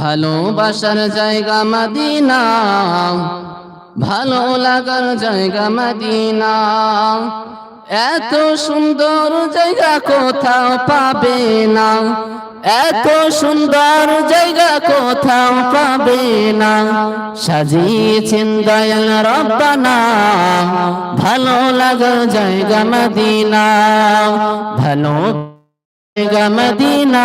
ভালোবাসার জায়গা মদিনা। ভালো লাগার জায়গা মদিনা। এত সুন্দর জায়গা কোথাও পাবে না। এত সুন্দর জায়গা কোথাও পাবে না। সাজিয়েছেন দয়াল রব্বানা। ভালো লাগার জায়গা মদিনা। ভালো জায়গা মদিনা।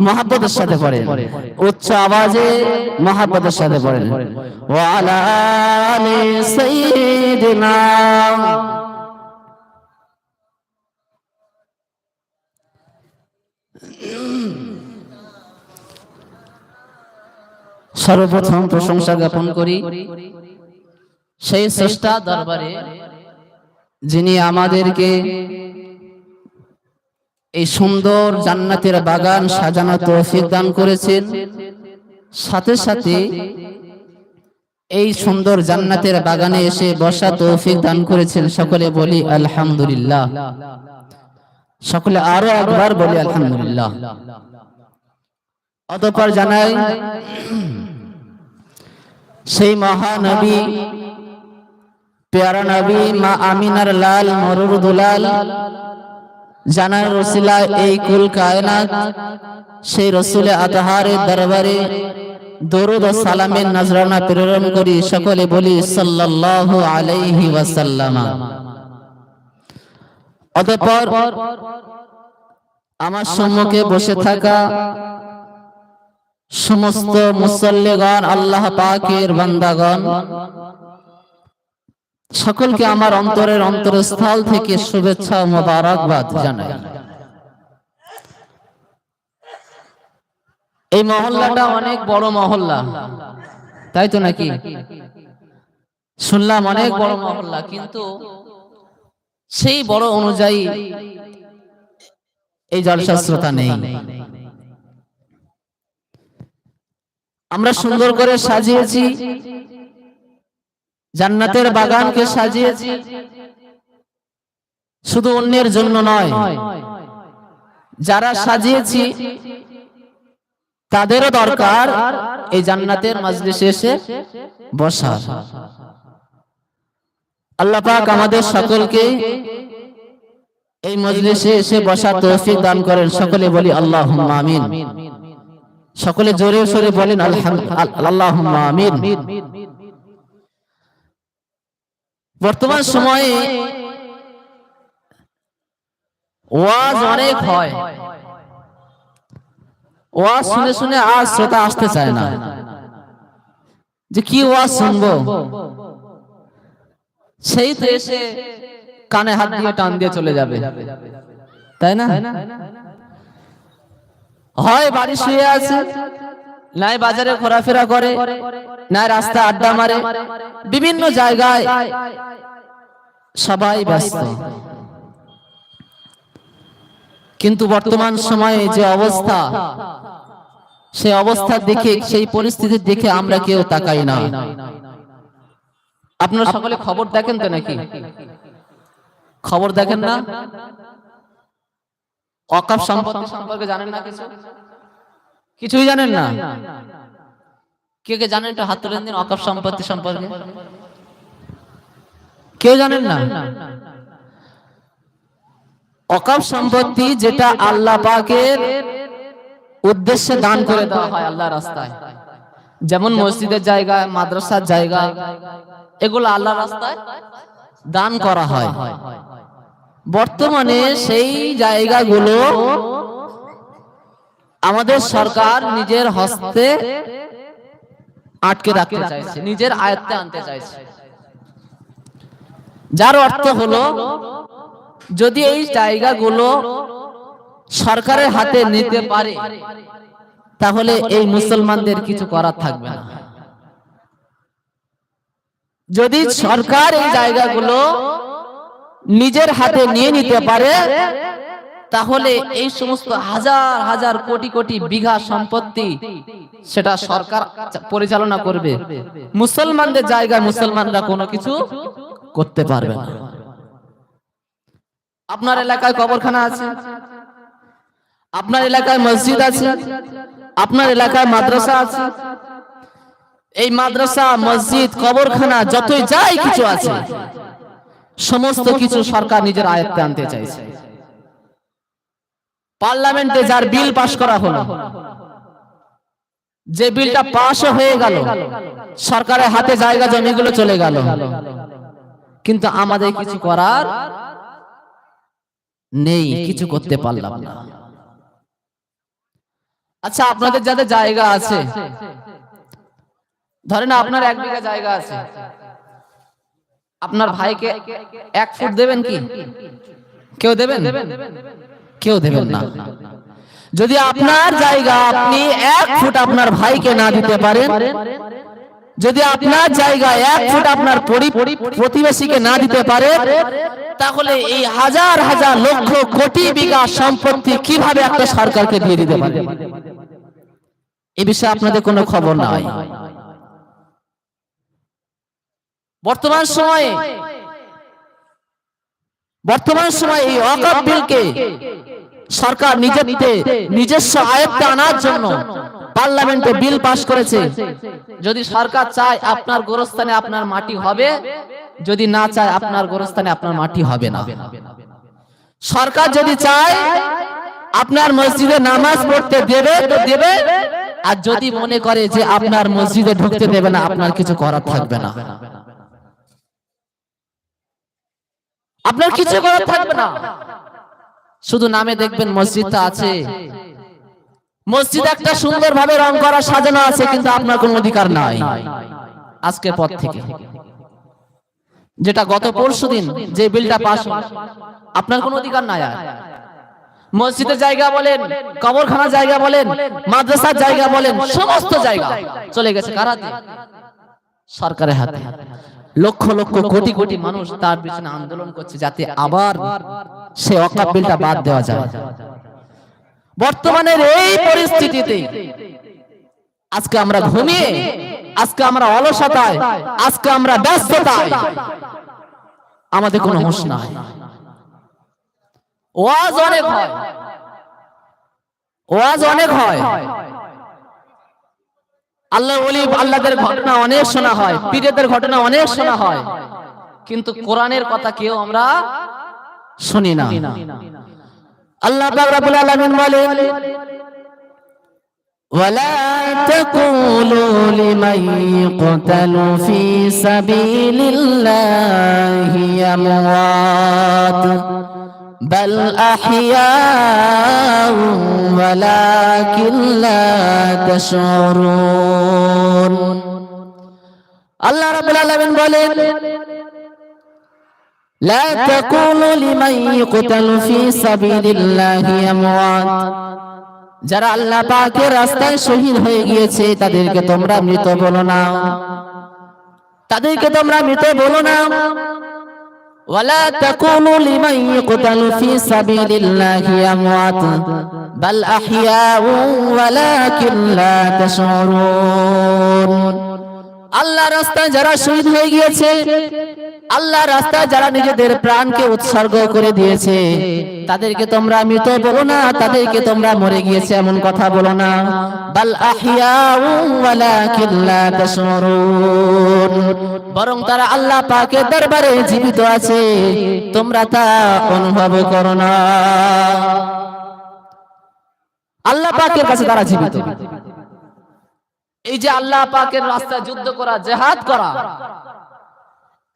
মহাব্বতের সাথে পড়েন। উচ্চ আওয়াজে মহাব্বতের সাথে পড়েন। সর্বপ্রথম প্রশংসা জ্ঞাপন করি। সেই স্রষ্টা দরবারে যিনি আমাদেরকে এই সুন্দর জান্নাতের বাগান সাজানো তৌফিক দান করেছেন। সাথে সাথে এই সুন্দর জান্নাতের বাগানে এসে বসা তৌফিক দান করেছেন সকলে বলি আলহামদুলিল্লাহ। সকলে আরও একবার বলি আলহামদুলিল্লাহ। অতঃপর জানাই, সেই মহানবী, পেয়ারা নবী মা আমিনার লাল মরুর দুলাল জানার রসিলা এই কুল কায়নাত, সেই রসুলে আতহারের দরবারে দরুদ ও সালামের নজরানা প্রেরণ করি সকলে বলি সাল্লাল্লাহু আলাইহি ওয়াসাল্লাম। অতঃপর আমার সম্মুখে বসে থাকা সমস্ত মুসল্লিগণ, আল্লাহ পাকের বান্দাগণ সকলকে আমার অন্তরের অন্তরস্থল থেকে শুভেচ্ছা ও মোবারকবাদ জানাই। এই মহল্লাটা অনেক বড় মহল্লা। তাই তো নাকি? শুনলাম অনেক বড় মহল্লা, কিন্তু সেই বড় অনুযায়ী এই জলসা শ্রোতা নেই। আমরা সুন্দর করে সাজিয়েছি। জান্নাতের বাগানকে সাজিয়েছি। শুধু অন্যের জন্য নয় যারা সাজিয়েছি তাদেরও দরকার এই জান্নাতের মাজলিসে এসে বসা আল্লাহ পাক আমাদের সকলকে এই মজলিসে এসে বসা তৌফিক দান করেন। সকলে বলি আল্লাহ আমিন। সকলে জোরে সরে বলেন আল্লাহ আমিন। বর্তমান সময়ে ওয়াজ অনেক হয়। ওয়াজ শুনে শুনে আজ শ্রোতা আসতে চায় না। যে কি ওয়াজ শুনব? সেই তো এসে কানে হাত দিয়ে টান দিয়ে চলে যাবে। তাই না? হয় বাড়ি শুয়ে আছে। নাই বাজারে ঘোরাফেরা করে, নাই রাস্তা আড্ডা মারে, বিভিন্ন জায়গায় সবাই ব্যস্ত। কিন্তু বর্তমান সময়ে যে অবস্থা, সেই অবস্থার দিকে সেই পরিস্থিতির দিকে আমরা কেউ তাকাই না। আপনারা সকলে খবর দেখেন তো নাকি? খবর দেখেন না? অকাপ সম্পর্কে জানেন না কিছু? কিছুই জানেন না। কে কে জানেন একটু হাত তুলে দিন অকাপ সম্পত্তি সম্পর্কে কেউ জানেন না। অকাপ সম্পত্তি যেটা আল্লাহ পাকের উদ্দেশ্যে দান করে দেওয়া হয় আল্লাহ রাস্তায়। যেমন মসজিদের জায়গা মাদ্রাসার জায়গা এগুলো আল্লাহ রাস্তায় দান করা হয়। বর্তমানে সেই জায়গাগুলো আমাদের সরকার নিজের হস্তে আটকে রাখতে চাইছে, নিজের আয়ত্তে আনতে চাইছে। যার অর্থ হলো, যদি এই জায়গাগুলো সরকারের হাতে নিতে পারে, তাহলে এই মুসলমানদের কিছু করার থাকবে না। যদি সরকার এই জায়গাগুলো নিজের হাতে নিয়ে নিতে পারে তাহলে এই সমস্ত হাজার হাজার কোটি কোটি বিঘা সম্পত্তি সেটা সরকার পরিচালনা করবে। মুসলমানদের জায়গায় মুসলমানরা কোনো কিছু করতে পারবে না। আপনার এলাকায় কবরখানা আছে? আপনার এলাকায় মসজিদ আছে? আপনার এলাকায় মাদ্রাসা আছে? এই মাদ্রাসা মসজিদ কবরখানা যতই যাই কিছু আছে। সমস্ত কিছু সরকার নিজের আয়ত্তে আনতে চাইছে। পার্লামেন্টে যার বিল পাশ করা হলো, যে বিলটা পাশ হয়ে গেল, সরকারের হাতে জায়গা জমিগুলো চলে গেল। কিন্তু আমাদের কিছু করার নেই, কিছু করতে পারলাম না। আচ্ছা আপনাদের যাদের জায়গা আছে, ধরেন আপনার এক বিঘা জায়গা আছে, আপনার ভাইকে এক ফুট দেবেন কি? কেউ দেবেন? কেউ দেবেন না। যদি আপনার জায়গা আপনি এক ফুট আপনার ভাইকে না দিতে পারেন, যদি আপনার জায়গা এক ফুট আপনার পরি- প্রতিবেশীকে না দিতে পারে, তাহলে এই হাজার হাজার লক্ষ কোটি বিঘা সম্পত্তি কীভাবে একটা সরকারকে দিয়ে দিতে পারে? এ বিষয়ে আপনাদের কোনো খবর নাই। বর্তমান সময়ে বর্তমান সময়ে এই অকাপ বিলকে সরকার নিজের নিজস্ব আয়ত্তে আনার জন্য পার্লামেন্টে বিল পাশ করেছে। যদি সরকার চায় আপনার গোরস্থানে আপনার মাটি হবে, যদি না চায় আপনার গোরস্থানে আপনার মাটি হবে না। সরকার যদি চায় আপনার মসজিদে নামাজ পড়তে দেবে তো দেবে, আর যদি মনে করে যে আপনার মসজিদে ঢুকতে দেবে না, আপনার কিছু করার থাকবে না। আপনার কিছু করার থাকবে না। শুধু নামে দেখবেন মসজিদটা আছে। মসজিদ একটা সুন্দর ভাবে রং করা সাজানো আছে কিন্তু আপনার কোনো অধিকার নাই। আজকে পর থেকে। যেটা গত পরশু দিন যে বিলটা পাস আপনার কোনো অধিকার নাই আর। মসজিদের জায়গা বলেন কবরখানা জায়গা বলেন মাদ্রাসার জায়গা বলেন সমস্ত জায়গা। চলে গেছে কার হাতে। সরকারের হাতে। লক্ষ লক্ষ কোটি কোটি মানুষ তার পিছনে আন্দোলন করছে যাতে আবার সে অকাপ বিলটা বাদ দেওয়া যায়। বর্তমানের এই পরিস্থিতিতে আজকে আমরা ঘুমিয়ে আজকে আমরা অলসতায় আজকে আমরা ব্যস্ততায় আমাদের কোনো হুঁশ নাই। ওয়াজ অনেক হয়। ওয়াজ অনেক হয়। আল্লাহ ওলি আল্লাহদের ঘটনা অনেক শোনা হয় পীরেদের ঘটনা অনেক শোনা হয় কিন্তু কোরআনের কথা কেউ আমরা শুনি না আল্লাহ পাক রব্বুল আলামিন বলেন ولا تقولوا لمن يقتل في سبيل الله أموات بل أحياء ولكن لا تشعرون আল্লাহ রাব্বুল আলামিন বলেন لا تقولوا لمن يقتل في سبيل الله أموات যারা আল্লাহ পাকের রাস্তায় শহীদ হয়ে গিয়েছে তাদেরকে তোমরা মৃত বলো না তাদেরকে তোমরা মৃত বলো না ولا تقولوا لمن يقتل في سبيل الله أموات بل أحياء ولكن لا تشعرون আল্লাহ রাস্তায় যারা শহীদ হয়ে গিয়েছে আল্লাহ রাস্তায় যারা নিজেদের প্রাণকে উৎসর্গ করে দিয়েছে, তাদেরকে তোমরা মৃত বলো না, তাদেরকে তোমরা মরে গিয়েছে এমন কথা বলো না। বরং তারা আল্লাহ পাকে দরবারে জীবিত আছে, তোমরা তা অনুভব করো না। আল্লাহ পাকের কাছে তারা জীবিত। এই যে আল্লাহ পাকের রাস্তায় যুদ্ধ করা, জেহাদ করা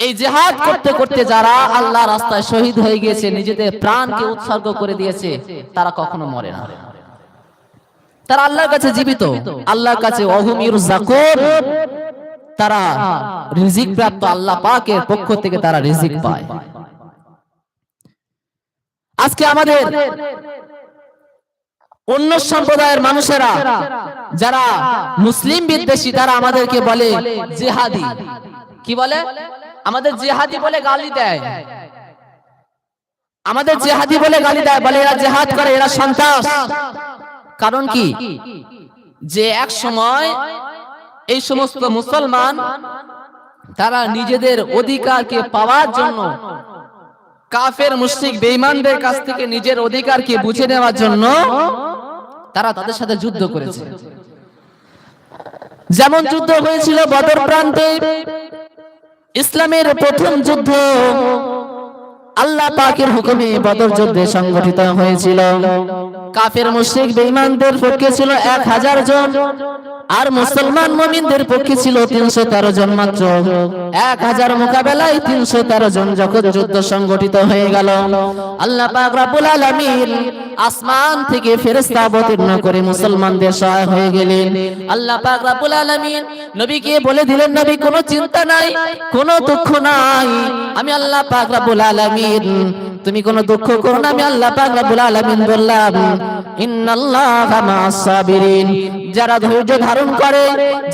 এই জেহাদ করতে করতে যারা আল্লাহ রাস্তায় শহীদ হয়ে গিয়েছে নিজেদের প্রাণকে উৎসর্গ করে দিয়েছে তারা কখনো মরে না। তারা আল্লাহর কাছে জীবিত আল্লাহর কাছে অহুমির জাকুর। তারা রিজিক প্রাপ্ত আল্লাহ পাকের পক্ষ থেকে তারা রিজিক পায়। আজকে আমাদের অন্য সম্প্রদায়ের মানুষেরা যারা মুসলিম বিদ্বেষী তারা আমাদেরকে বলে জেহাদি। কি বলে? আমাদের জেহাদি বলে গালি দেয়। আমাদের জেহাদি বলে গালি দেয় বলে এরা জেহাদ করে এরা সন্ত্রাস। কারণ কি? যে এক সময় এই সমস্ত মুসলমান তারা নিজেদের অধিকারকে পাওয়ার জন্য কাফের মুশরিক বেঈমানদের কাছ থেকে নিজের অধিকারকে বুঝে নেওয়ার জন্য তারা তাদের সাথে যুদ্ধ করেছে। যেমন যুদ্ধ হয়েছিল বদর প্রান্তে। ইসলামের প্রথম যুদ্ধ। আল্লাহ পাকের হুকুমে বদর যুদ্ধে সংগঠিত হয়েছিল। কাফের, মুশরিক, বেঈমানদের পক্ষে ছিল এক হাজার জন। আর মুসলমান মুমিনদের পক্ষে ছিল তিনশো তেরো জন মাত্র। এক হাজার মোকাবেলায় তিনশো তেরো জন যখন যুদ্ধ সংগঠিত হয়ে গেল। আল্লাহ পাক রাব্বুল আলামিন আসমান থেকে ফেরেশতা অবতীর্ণ করে মুসলমানদের সহায় হয়ে গেলেন। আল্লাহ পাক রাব্বুল আলামিন নবীকে বলে দিলেন, নবী, কোনো চিন্তা নাই, কোনো দুঃখ নাই। আমি আল্লাহ পাক রাব্বুল আলামিন তুমি কোনো দুঃখ করো না আমি আল্লাহ পাক রাব্বুল আলামিন বললাম। যারা ধৈর্য ধারণ করে,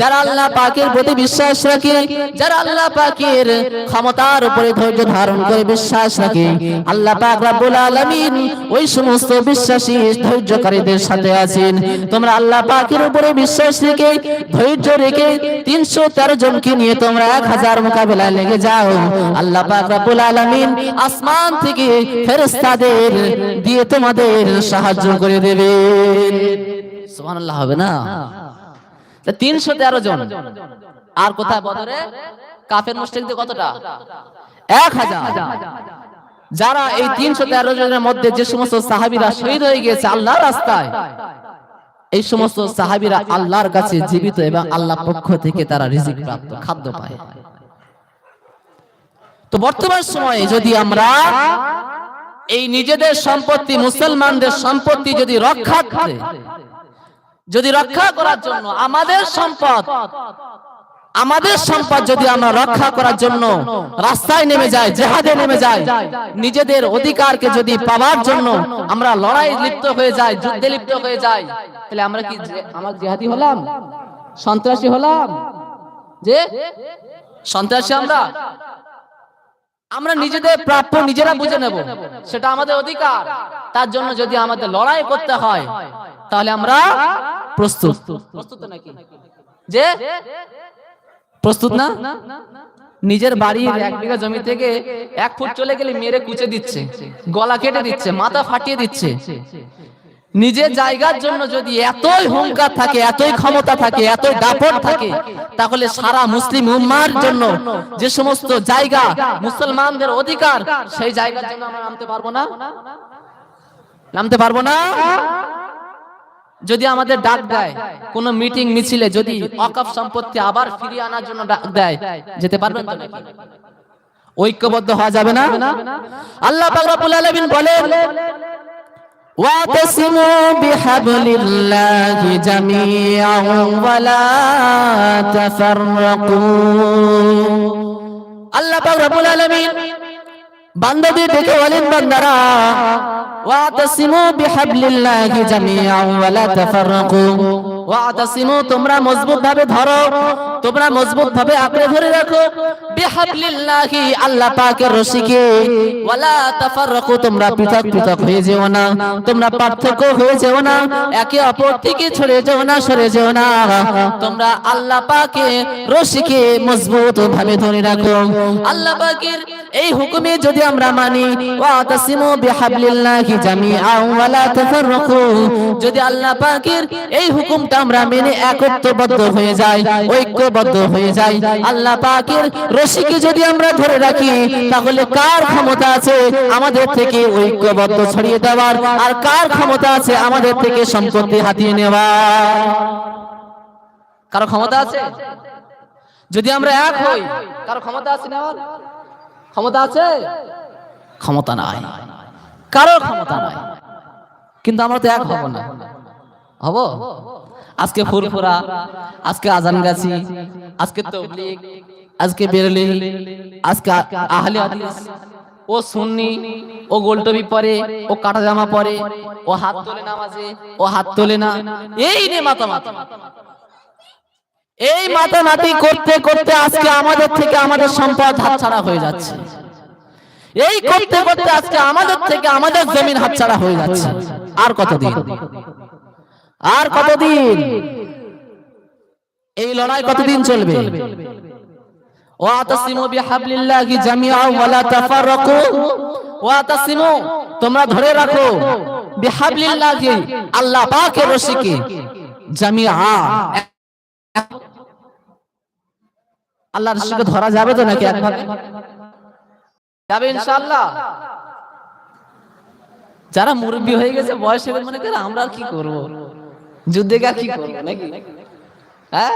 যারা আল্লাহ পাকের প্রতি বিশ্বাস রাখে, যারা আল্লাহ পাকের ক্ষমতার উপরে ধৈর্য ধারণ করে বিশ্বাস রাখে, আল্লাহ পাক রাব্বুল আলামিন ওই সমস্ত বিশ্বাসী ধৈর্যকারীদের সাথে আছেন। তোমরা আল্লাহ পাকের উপরে বিশ্বাস রেখে, ধৈর্য রেখে তিনশো তেরো জনকে নিয়ে তোমরা এক হাজার মোকাবেলায় লেগে যাও। আল্লাহ পাক রাব্বুল আলামিন আসমান থেকে ফেরেশতাদের দিয়ে তোমাদের সাহায্য করে দেবে সুবহানাল্লাহ, হবে না? তিনশো তেরো জন। আর কোথায়? বদরে? কাফের মুশরিকদের কতটা? এক হাজার। যারা এই তিনশো তেরো জনের মধ্যে যে সমস্ত সাহাবিরা শহীদ হয়ে গিয়েছে আল্লাহর রাস্তায়, এই সমস্ত সাহাবিরা আল্লাহর কাছে জীবিত এবং আল্লাহ পক্ষ থেকে তারা রিজিক প্রাপ্ত, খাদ্য পায়। তো বর্তমান সময়ে যদি আমরা এই নিজেদের সম্পত্তি, মুসলমানদের সম্পত্তি যদি রক্ষা করে, যদি রক্ষা করার জন্য আমাদের সম্পদ আমাদের সম্পদ যদি আমরা রক্ষা করার জন্য রাস্তায় নেমে যাই, জেহাদে নেমে যাই, নিজেদের অধিকারকে যদি পাওয়ার জন্য আমরা লড়াই লিপ্ত হয়ে যাই, যুদ্ধে লিপ্ত হয়ে যাই, তাহলে আমরা কি আমার জেহাদি হলাম? সন্ত্রাসী হলাম? যে? সন্ত্রাসী আমরা? আমরা নিজেদের প্রাপ্য নিজেরা বুঝে নেব। সেটা আমাদের অধিকার। তার জন্য যদি আমাদের লড়াই করতে হয় তাহলে আমরা প্রস্তুত। প্রস্তুত। নাকি? যে প্রস্তুত না? নিজের বাড়ির এক বিঘা জমি থেকে এক ফুট চলে গেলে মেরে কুচে দিচ্ছে গলা কেটে দিচ্ছে মাথা ফাটিয়ে দিচ্ছে। নিজের জায়গার জন্য যদি এতই হুঙ্কার থাকে, এতই ক্ষমতা থাকে, এতই দাপট থাকে, তাহলে সারা মুসলিম উম্মার জন্য যে সমস্ত জায়গা মুসলমানদের অধিকার, সেই জায়গার জন্য আমরা নামতে পারব না? নামতে পারব না? যদি আমাদের ডাক দেয়, কোন মিটিং মিছিলে যদি অকাপ সম্পত্তি আবার ফিরিয়ে আনার জন্য ডাক দেয়, যেতে পারবেন? ঐক্যবদ্ধ হওয়া যাবে না? আল্লাহ আলামিন বলেন واعتصموا بحبل الله جميعا ولا تفرقوا আল্লাহ পাক রব্বুল আলামিন বান্দাদের ডেকে বলেন বান্দারা ওয়াতাসিমু বিহাবলিল্লাহি জামিআন ওয়া লা তাফাররাকু ওয়াতাসিমু তোমরা মজবুত ভাবে ধরো, তোমরা মজবুত ভাবে আঁকড়ে ধরে রাখো। বিহাবলিল্লাহি, আল্লাহ পাকের রশিকে। ওয়ালা তাফাররাকু, তোমরা পৃথক পৃথক হয়ে যেও না। তোমরা পার্থক্য হয়ে যেও না। একে অপর থেকে ছড়ে যেও না, সরে যেও না। তোমরা আল্লাহ পাকে রশিকে মজবুত ভাবে ধরে রাখো। আল্লাহ পাকের এই হুকুমে যদি আমরা মানি ওয়াতাসিমু বিহাবলিল্লাহি জামিআন ওয়া লা তাফাররাকু। যদি আল্লাহ পাকের এই হুকুমটা আমরা মেনে একত্রবদ্ধ হয়ে যাই ঐক্যবদ্ধ হয়ে যাই আল্লাহ পাকের রশিকে যদি আমরা ধরে রাখি তাহলে কার ক্ষমতা আছে আমাদের থেকে ঐক্যবদ্ধ ছড়িয়ে দেওয়ার? আর কার ক্ষমতা আছে আমাদের থেকে সম্পত্তি হাতিয়ে নেওয়ার? কারও ক্ষমতা আছে? যদি আমরা এক হই কারও ক্ষমতা আছে নেওয়ার? ক্ষমতা আছে? ক্ষমতা নাই। কারও ক্ষমতা নাই। কিন্তু আমরা তো এক হব না। হব? আজকে ফুরফুরা, আজকে আজান গাছি আজকে তবলিগ, আজকে বেরলি, আজকে আহলে হাদিস। ও সুন্নি, ও গোলটবি পরে, ও কাটা জামা পরে, ও হাত তোলে নামাজে, ও হাত তোলে না। এই রে মাতা মাতা নাতি করতে করতে আজকে আমাদের থেকে আমাদের সম্পদ হাতছাড়া হয়ে যাচ্ছে। এই করতে করতে আজকে আমাদের থেকে আমাদের জমিন হাতছাড়া হয়ে যাচ্ছে। আর কতদিন? আর কতদিন? এই লড়াই কতদিন চলবে? তোমরা ধরে রাখো আল্লাহ আল্লাহর রশিকে ধরা যাবে তো নাকি একভাবে? যাবে ইনশাআল্লাহ। যারা মুরব্বী হয়ে গেছে বয়স হয়ে মনে করে আমরা আর কি করব? যুদ্ধে আর কি করব নাকি? হ্যাঁ?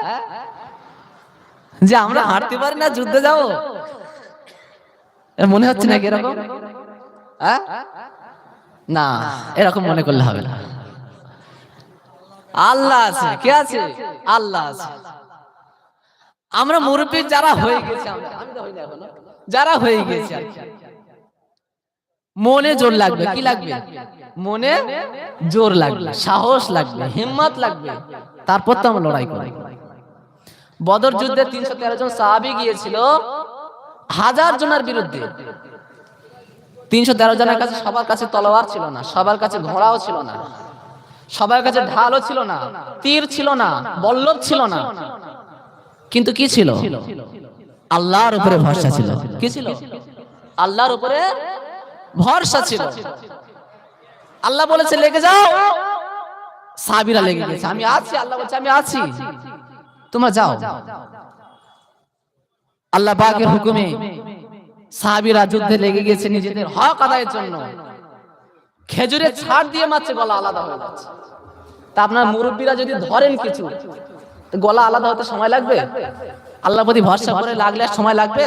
যে আমরা হাঁটতে পারি না যুদ্ধে যাব? মনে হচ্ছে নাকি এরকম? হ্যাঁ? না এরকম মনে করলে হবে না। আল্লাহ আছে কে আছে? আল্লাহ আছে। আমরা মুরব্বী যারা হয়ে গেছে যারা হয়ে গেছে মনে জোর লাগবে কি লাগবে? মনে জোর লাগবে সাহস লাগবে হিম্মত লাগবে। তারপর তো আমরা লড়াই করব। বদর যুদ্ধে তিনশো তেরো জন সাহাবি গিয়েছিল হাজার জনের বিরুদ্ধে। তিনশো তেরো জনের কাছে সবার কাছে তলোয়ার ছিল না সবার কাছে ঘোড়াও ছিল না। সবার কাছে ঢালও ছিল না তীর ছিল না। বল্লভ ছিল না। কিন্তু কি ছিল? আল্লাহর উপরে ভরসা ছিল। কি ছিল? আল্লাহর উপরে ভরসা ছিল। আল্লাহ বলেছে, লেগে যাও। সাবিরা লেগে গেছে। আমি আছি, আল্লাহ বলছে, আমি আছি। তোমরা যাও। আল্লাহ পাকের হুকুমে সাহাবীরা যুদ্ধে লেগে গেছে নিজেদের হক আদায়ের জন্য। খেজুরের ছাড় দিয়ে মারছে, গলা আলাদা হয়ে যাচ্ছে। তা আপনার মুরব্বীরা যদি ধরেন কিছু গলা আলাদা হতে সময় লাগবে? আল্লাহ প্রতি ভরসা করে লাগলে সময় লাগবে?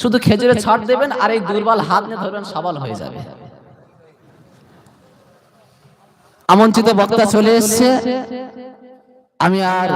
শুধু খেজুরে ছাড় দেবেন আর এই দুর্বল হাত নিয়ে ধরবেন, সবল হয়ে যাবে। আমন্ত্রিত বক্তা চলে এসছে। আমি আর